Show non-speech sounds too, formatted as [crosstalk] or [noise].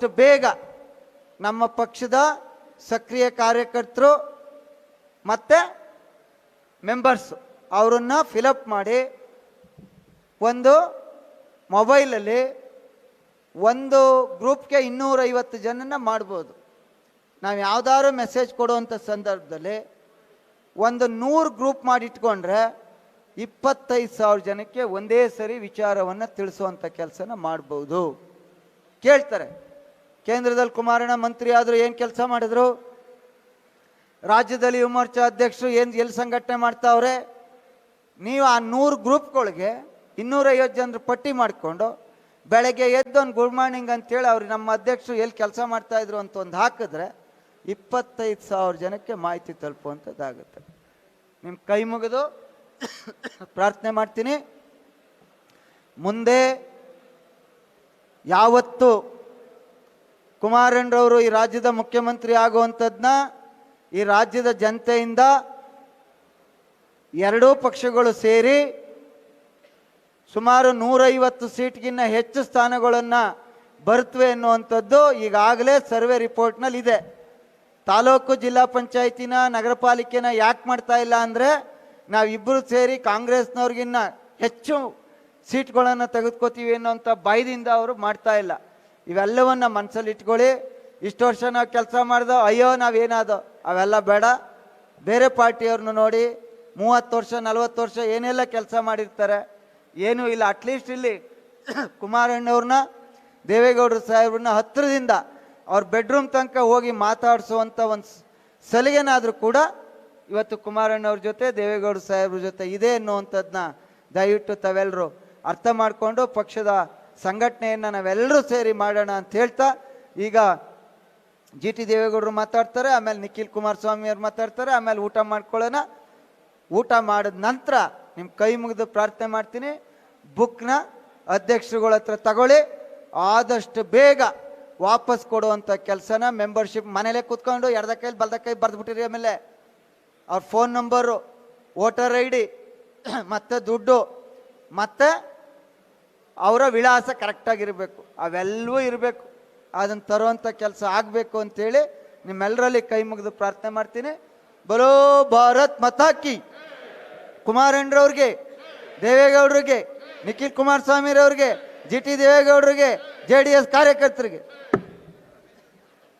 ಆದಷ್ಟು ಬೇಗ ನಮ್ಮ ಪಕ್ಷದ ಸಕ್ರಿಯ ಕಾರ್ಯಕರ್ತರು ಮತ್ತು ಮೆಂಬರ್ಸು ಅವರನ್ನು ಫಿಲಪ್ ಮಾಡಿ ಒಂದು ಮೊಬೈಲಲ್ಲಿ ಒಂದು ಗ್ರೂಪ್ಗೆ ಇನ್ನೂರೈವತ್ತು ಜನನ ಮಾಡ್ಬೋದು. ನಾವು ಯಾವುದಾದ್ರು ಮೆಸೇಜ್ ಕೊಡುವಂಥ ಸಂದರ್ಭದಲ್ಲಿ ಒಂದು ನೂರು ಗ್ರೂಪ್ ಮಾಡಿಟ್ಕೊಂಡ್ರೆ ಇಪ್ಪತ್ತೈದು ಸಾವಿರ ಜನಕ್ಕೆ ಒಂದೇ ಸರಿ ವಿಚಾರವನ್ನು ತಿಳಿಸುವಂಥ ಕೆಲಸನ ಮಾಡ್ಬೋದು. ಕೇಳ್ತಾರೆ. ಕೇಂದ್ರದಲ್ಲಿ ಕುಮಾರಣ್ಣ ಮಂತ್ರಿ ಆದರೂ ಏನು ಕೆಲಸ ಮಾಡಿದ್ರು? ರಾಜ್ಯದಲ್ಲಿ ಯುವಮೋರ್ಚಾ ಅಧ್ಯಕ್ಷರು ಏನು ಎಲ್ಲಿ ಸಂಘಟನೆ ಮಾಡ್ತಾವ್ರೆ? ನೀವು ಆ ನೂರು ಗ್ರೂಪ್ಗಳಿಗೆ ಇನ್ನೂರೈವತ್ತು ಜನರ ಪಟ್ಟಿ ಮಾಡಿಕೊಂಡು ಬೆಳಗ್ಗೆ ಎದ್ದೊಂದು ಗುಡ್ ಮಾರ್ನಿಂಗ್ ಅಂತೇಳಿ ಅವ್ರು ನಮ್ಮ ಅಧ್ಯಕ್ಷರು ಎಲ್ಲಿ ಕೆಲಸ ಮಾಡ್ತಾಯಿದ್ರು ಅಂತ ಒಂದು ಹಾಕಿದ್ರೆ ಇಪ್ಪತ್ತೈದು ಸಾವಿರ ಜನಕ್ಕೆ ಮಾಹಿತಿ ತಲುಪುವಂಥದ್ದಾಗುತ್ತೆ. ನಿಮ್ಮ ಕೈ ಮುಗಿದು ಪ್ರಾರ್ಥನೆ ಮಾಡ್ತೀನಿ. ಮುಂದೆ ಯಾವತ್ತು ಕುಮಾರಣ್ಣರವರು ಈ ರಾಜ್ಯದ ಮುಖ್ಯಮಂತ್ರಿ ಆಗುವಂಥದ್ದನ್ನ ಈ ರಾಜ್ಯದ ಜನತೆಯಿಂದ ಎರಡೂ ಪಕ್ಷಗಳು ಸೇರಿ ಸುಮಾರು ನೂರೈವತ್ತು ಸೀಟ್ಗಿನ್ನ ಹೆಚ್ಚು ಸ್ಥಾನಗಳನ್ನು ಬರುತ್ತವೆ ಅನ್ನುವಂಥದ್ದು ಈಗಾಗಲೇ ಸರ್ವೆ ರಿಪೋರ್ಟ್ನಲ್ಲಿ ಇದೆ ತಾಲೂಕು ಜಿಲ್ಲಾ ಪಂಚಾಯತಿನ ನಗರ ಪಾಲಿಕೆನ ಯಾಕೆ ಮಾಡ್ತಾ ಇಲ್ಲ ಅಂದರೆ ನಾವಿಬ್ಬರು ಸೇರಿ ಕಾಂಗ್ರೆಸ್ನವ್ರಿಗಿನ್ನ ಹೆಚ್ಚು ಸೀಟ್ಗಳನ್ನು ತೆಗೆದುಕೋತೀವಿ ಅನ್ನೋಂಥ ಭಯದಿಂದ ಅವರು ಮಾಡ್ತಾ ಇಲ್ಲ. ಇವೆಲ್ಲವನ್ನ ಮನಸ್ಸಲ್ಲಿ ಇಟ್ಕೊಳ್ಳಿ. ಇಷ್ಟು ವರ್ಷ ನಾವು ಕೆಲಸ ಮಾಡ್ದೋ, ಅಯ್ಯೋ, ನಾವೇನಾದೋ. ಅವೆಲ್ಲ ಬೇಡ. ಬೇರೆ ಪಾರ್ಟಿಯವ್ರನ್ನ ನೋಡಿ ಮೂವತ್ತು ವರ್ಷ, ನಲವತ್ತು ವರ್ಷ ಏನೆಲ್ಲ ಕೆಲಸ ಮಾಡಿರ್ತಾರೆ, ಏನೂ ಇಲ್ಲ. ಅಟ್ಲೀಸ್ಟ್ ಇಲ್ಲಿ [coughs] ಕುಮಾರಣ್ಣವ್ರನ್ನ ದೇವೇಗೌಡರು ಸಾಹೇಬ್ರನ್ನ ಹತ್ತಿರದಿಂದ ಅವ್ರ ಬೆಡ್ರೂಮ್ ತನಕ ಹೋಗಿ ಮಾತಾಡಿಸುವಂಥ ಒಂದು ಸಲಿಗೆನಾದರೂ ಕೂಡ ಇವತ್ತು ಕುಮಾರಣ್ಣವ್ರ ಜೊತೆ, ದೇವೇಗೌಡರು ಸಾಹೇಬ್ರ ಜೊತೆ ಇದೆ ಅನ್ನುವಂಥದ್ದನ್ನ ದಯವಿಟ್ಟು ತಾವೆಲ್ಲರೂ ಅರ್ಥ ಮಾಡಿಕೊಂಡು ಪಕ್ಷದ ಸಂಘಟನೆಯನ್ನು ನಾವೆಲ್ಲರೂ ಸೇರಿ ಮಾಡೋಣ ಅಂತ ಹೇಳ್ತಾ, ಈಗ ಜಿ ಟಿ ದೇವೇಗೌಡರು ಮಾತಾಡ್ತಾರೆ, ಆಮೇಲೆ ನಿಖಿಲ್ ಕುಮಾರಸ್ವಾಮಿ ಅವ್ರು ಮಾತಾಡ್ತಾರೆ, ಆಮೇಲೆ ಊಟ ಮಾಡ್ಕೊಳ್ಳೋಣ. ಊಟ ಮಾಡಿದ ನಂತರ ನಿಮ್ಮ ಕೈ ಮುಗಿದು ಪ್ರಾರ್ಥನೆ ಮಾಡ್ತೀನಿ. ಬುಕ್ನ ಅಧ್ಯಕ್ಷರುಗಳ ಹತ್ರ ತಗೊಳ್ಳಿ. ಆದಷ್ಟು ಬೇಗ ವಾಪಸ್ ಕೊಡುವಂಥ ಕೆಲಸನ ಮೆಂಬರ್ಶಿಪ್ ಮನೇಲೆ ಕೂತ್ಕೊಂಡು ಎರಡ ಕೈಲಿ ಬಲ್ದ ಕೈ ಬರೆದ್ಬಿಟ್ಟಿರಿ ಆಮೇಲೆ. ಅವ್ರ phone number, voter I D, ಮತ್ತು ದುಡ್ಡು, ಮತ್ತು ಅವರ ವಿಳಾಸ ಕರೆಕ್ಟಾಗಿರಬೇಕು. ಅವೆಲ್ಲವೂ ಇರಬೇಕು. ಅದನ್ನು ತರುವಂಥ ಕೆಲಸ ಆಗಬೇಕು ಅಂತೇಳಿ ನಿಮ್ಮೆಲ್ಲರಲ್ಲಿ ಕೈ ಮುಗಿದು ಪ್ರಾರ್ಥನೆ ಮಾಡ್ತೀನಿ. ಬಲೋ ಭಾರತ್ ಮತಾಕಿ ಕುಮಾರಣ್ಣರವ್ರಿಗೆ ದೇವೇಗೌಡರಿಗೆ, ನಿಖಿಲ್ ಕುಮಾರಸ್ವಾಮಿರವ್ರಿಗೆ ಜಿ ಟಿ ದೇವೇಗೌಡರಿಗೆ, ಜೆ ಡಿ ಎಸ್ ಕಾರ್ಯಕರ್ತರಿಗೆ.